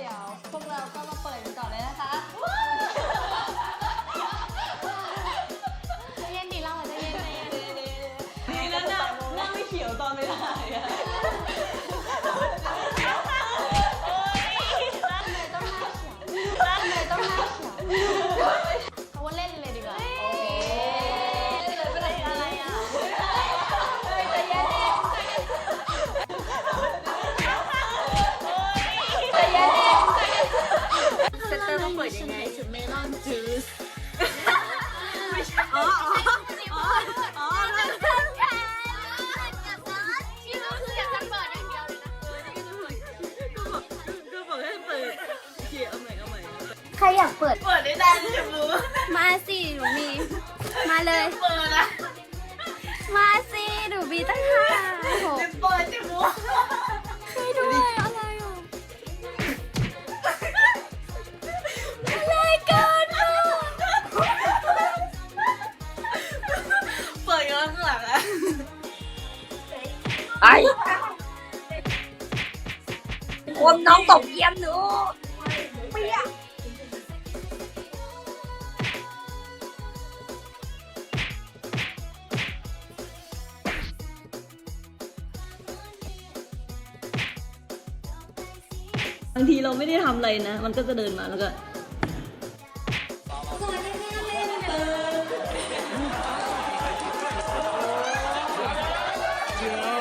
เดี๋ยว พวกเราก็มาเปิดกันก่อนเลยนะคะใจเย็นดิเราอะใจเย็นใจเย็นดีนะหน้าหน้าไม่เขียวตอน ถึงเมลอนจูสอ๋ออ๋ออ๋ออ๋อแล้วก็บอกก็บอกให้เปิดเขียวเอาใหม่เอาใหม่ใครอยากเปิด เปิดได้ได้จะรู้มาสิหนูมี มาเลย เปิดนะมาสิหนูมีตั้งห้า ไอ้คนน้องตกเยี่ยมหนูเปียกบางทีเราไม่ได้ทำอะไรนะ มันก็จะเดินมาแล้วก็ใ